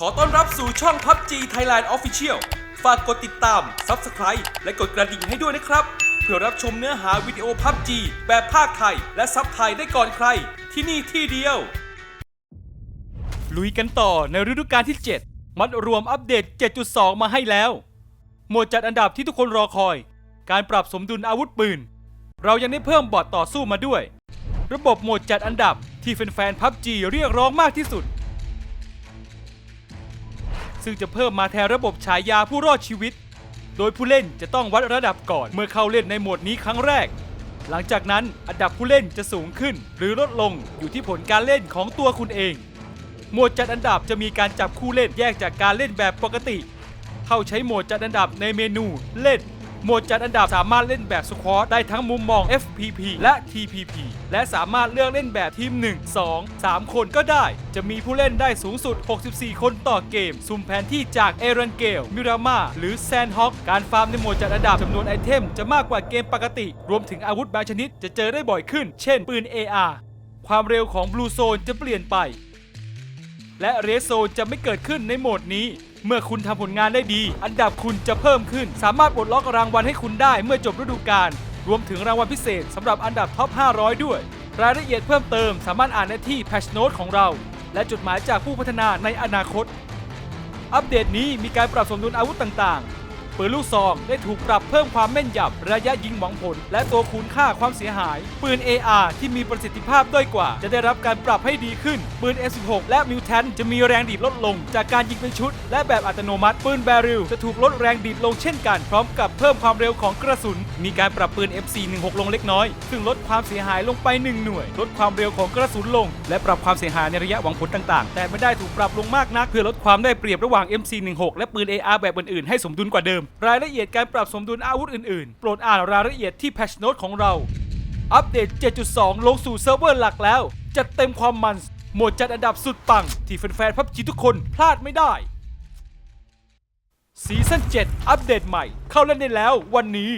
ขอต้อนรับสู่ช่อง PUBG Thailand Official ฝากกดติดตาม Subscribe และกดกระดิ่งให้ด้วยนะครับ เพื่อรับชมเนื้อหาวิดีโอ PUBG แบบภาคไทย และซับไทยได้ก่อนใคร ที่นี่ที่เดียว ลุยกันต่อในฤดูกาลที่ 7 มัดรวมอัปเดต 7.2 มาให้แล้ว หมวดจัดอันดับที่ทุกคนรอคอย การปรับสมดุลอาวุธปืน เรายังได้เพิ่มบอทต่อสู้มาด้วย ระบบโหมดจัดอันดับที่แฟนๆ PUBG เรียกร้องมากที่สุด ซึ่งจะเพิ่มมาแทนระบบฉายาผู้รอดชีวิต โดยผู้เล่นจะต้องวัดระดับก่อนเมื่อเข้าเล่นในโหมดนี้ครั้งแรก หลังจากนั้นอันดับผู้เล่นจะสูงขึ้น หรือลดลงอยู่ที่ผลการเล่นของตัวคุณเอง โหมดจัดอันดับจะมีการจับคู่เล่นแยกจากการเล่นแบบปกติ เข้าใช้โหมดจัดอันดับในเมนูเล่น โหมดจัดอันดับสามารถเล่นแบบสควอตได้ทั้งมุมมอง FPP และ TPP และสามารถเลือกเล่นแบบทีม 1 2 3 คนก็ได้ จะมีผู้เล่นได้สูงสุด 64 คนต่อเกม ซุ่มแผนที่จากเอรันเกลมิรามาหรือแซนฮอกการฟาร์มในโหมดจัดอันดับจำนวนไอเทมจะมากกว่าเกมปกติ รวมถึงอาวุธบางชนิดจะเจอได้บ่อยขึ้น เช่น ปืน AR ความเร็วของบลูโซนจะเปลี่ยนไป และเรสโซนจะไม่เกิดขึ้นในโหมดนี้ เมื่อคุณทำผลงานได้ดี อันดับคุณจะเพิ่มขึ้น สามารถปลดล็อกรางวัลให้คุณได้เมื่อจบฤดูกาลรวมถึงรางวัลพิเศษสำหรับอันดับท็อป 500 ด้วย รายละเอียดเพิ่มเติมสามารถอ่านได้ที่ Patch Note ของเรา และจดหมายจากผู้พัฒนาในอนาคต อัปเดตนี้มีการปรับสมดุลอาวุธต่างๆ ปืนลูกซองได้ถูกปรับเพิ่มความแม่นยำระยะยิงหวังผล และตัวคูณค่าความเสียหาย ปืน AR ที่มีประสิทธิภาพด้อยกว่า จะได้รับการปรับให้ดีขึ้น ปืน S16 และมิวแทนจะมีแรงดีดลดลง จากการยิงเป็นชุด และแบบอัตโนมัติ ปืนแบริลจะถูกลดแรงดีดลงเช่นกัน พร้อมกับเพิ่มความเร็วของกระสุน มีการปรับปืน MC16 ลงเล็กน้อย ซึ่งลดความเสียหายลงไป 1 หน่วย ลดความเร็วของกระสุนลง และปรับความเสียหายในระยะหวังผลต่างๆ แต่ไม่ได้ถูกปรับลงมากนักเพื่อลดความได้เปรียบระหว่าง MC16 และปืน AR แบบอื่นๆให้สมดุลกว่าเดิมรายละเอียดการปรับสมดุลอาวุธอื่นๆ โปรดอ่านรายละเอียดที่แพชโนตของเรา อัปเดต 7.2 ลงสู่เซิร์ฟเวอร์หลักแล้ว จัดเต็มความมันหมดจัดอันดับสุดปัง ที่แฟนๆพับจีทุกคนพลาดไม่ได้ซีซั่น7 อัปเดตใหม่ เข้าเล่นได้แล้ววันนี้